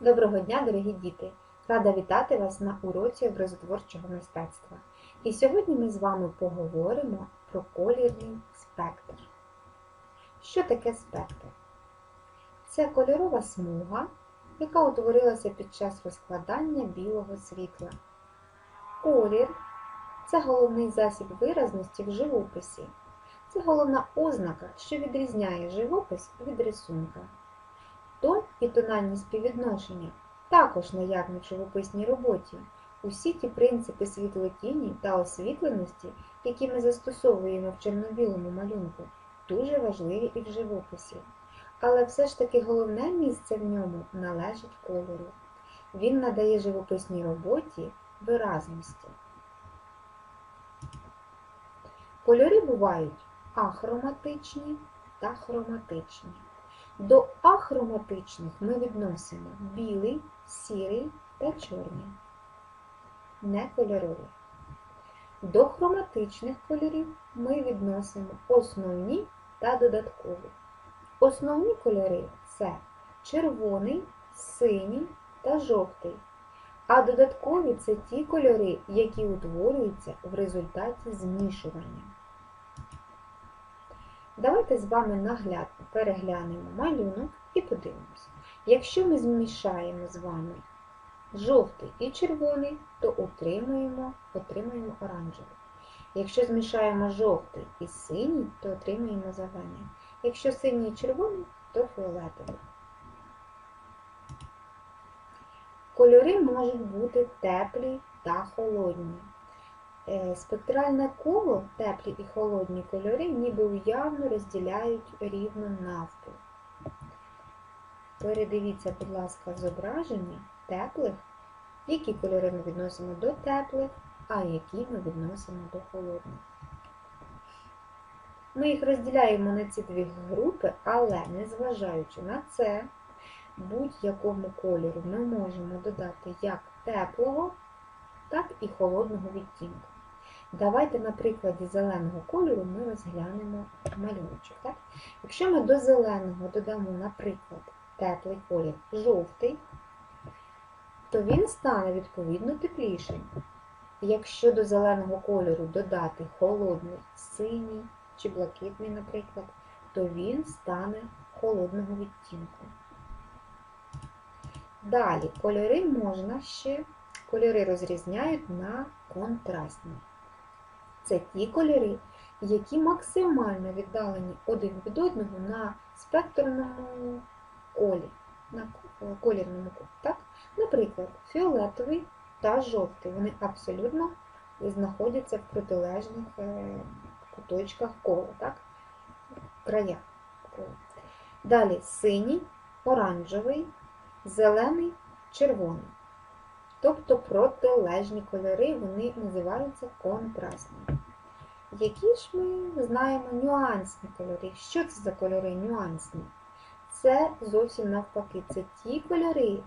Доброго дня, дорогі діти! Рада вітати вас на уроці образотворчого мистецтва. І сьогодні ми з вами поговоримо про колірний спектр. Що таке спектр? Це кольорова смуга, яка утворилася під час розкладання білого світла. Колір це головний засіб виразності в живописі. Це головна ознака, що відрізняє живопис від рисунка. І тональні співвідношення також наявні в живописній роботі. Усі ті принципи світлотіні та освітленості, які ми застосовуємо в чорно-білому малюнку, дуже важливі і в живописі. Але все ж таки головне місце в ньому належить кольору. Він надає живописній роботі виразності. Кольори бувають ахроматичні та хроматичні. До ахроматичних ми відносимо білий, сірий та чорний, некольорові. До хроматичних кольорів ми відносимо основні та додаткові. Основні кольори це червоний, синій та жовтий. А додаткові це ті кольори, які утворюються в результаті змішування. Давайте з вами наглядно переглянемо малюнок і подивимося. Якщо ми змішаємо з вами жовтий і червоний, то отримаємо, отримаємо оранжевий. Якщо змішаємо жовтий і синій, то отримаємо зелений. Якщо синій і червоний, то фіолетовий. Кольори можуть бути теплі та холодні. Спектральне коло, теплі і холодні кольори, ніби уявно розділяють рівно навпіл. Передивіться, будь ласка, зображення теплих, які кольори ми відносимо до теплих, а які ми відносимо до холодних. Ми їх розділяємо на ці дві групи, але незважаючи на це, будь-якому кольору ми можемо додати як теплого, так і холодного відтінку. Давайте на прикладі зеленого кольору ми розглянемо малюночок. Так? Якщо ми до зеленого додамо, наприклад, теплий колір жовтий, то він стане відповідно теплішим. Якщо до зеленого кольору додати холодний синій чи блакитний, наприклад, то він стане холодного відтінку. Далі кольори можна ще, кольори розрізняють на контрастні. Це ті кольори, які максимально віддалені один від одного на спектрному колі, на колірному колі. Так? Наприклад, фіолетовий та жовтий. Вони абсолютно знаходяться в протилежних куточках кола, так? краях кола. Далі синій, оранжевий, зелений, червоний. Тобто протилежні кольори, вони називаються контрастні. Які ж ми знаємо нюансні кольори? Що це за кольори нюансні? Це зовсім навпаки, це ті кольори,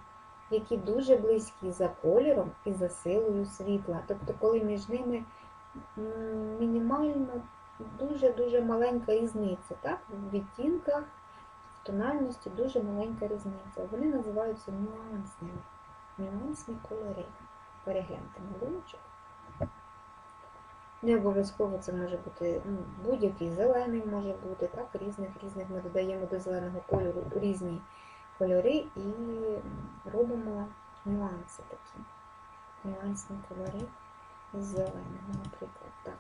які дуже близькі за кольором і за силою світла. Тобто, коли між ними мінімально дуже-дуже маленька різниця. Так? В відтінках, в тональності дуже маленька різниця. Вони називаються нюансними. Нюансні кольори. Перегляньте малюночок. Не обов'язково це може бути ну, будь-який зелений може бути, так, різних різних ми додаємо до зеленого кольору різні кольори і робимо нюанси такі. Нюансні кольори з зеленого, наприклад. так.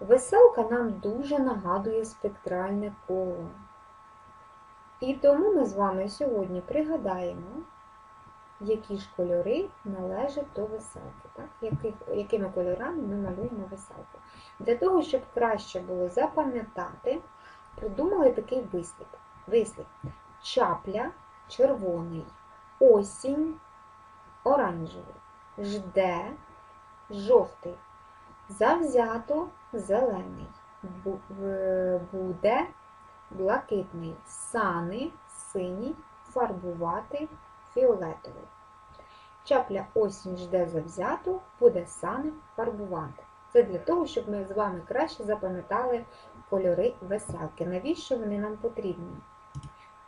Веселка нам дуже нагадує спектральне коло. І тому ми з вами сьогодні пригадаємо, які ж кольори належать до веселки, так? Яких, якими кольорами ми малюємо веселку. Для того, щоб краще було запам'ятати, придумали такий вислів. вислів. Чапля червоний, осінь оранжевий, жде жовтий, завзято зелений, буде блакитний, сани синій, фарбувати фіолетовий. Чапля осінь жде завзято, буде сани фарбувати. Це для того, щоб ми з вами краще запам'ятали кольори веселки. Навіщо вони нам потрібні?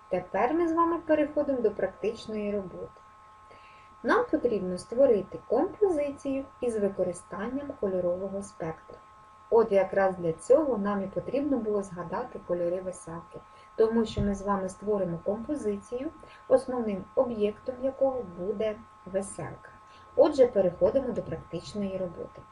Тепер ми з вами переходимо до практичної роботи. Нам потрібно створити композицію із використанням кольорового спектру. От якраз для цього нам і потрібно було згадати кольори веселки, тому що ми з вами створимо композицію, основним об'єктом якого буде веселка. Отже, переходимо до практичної роботи.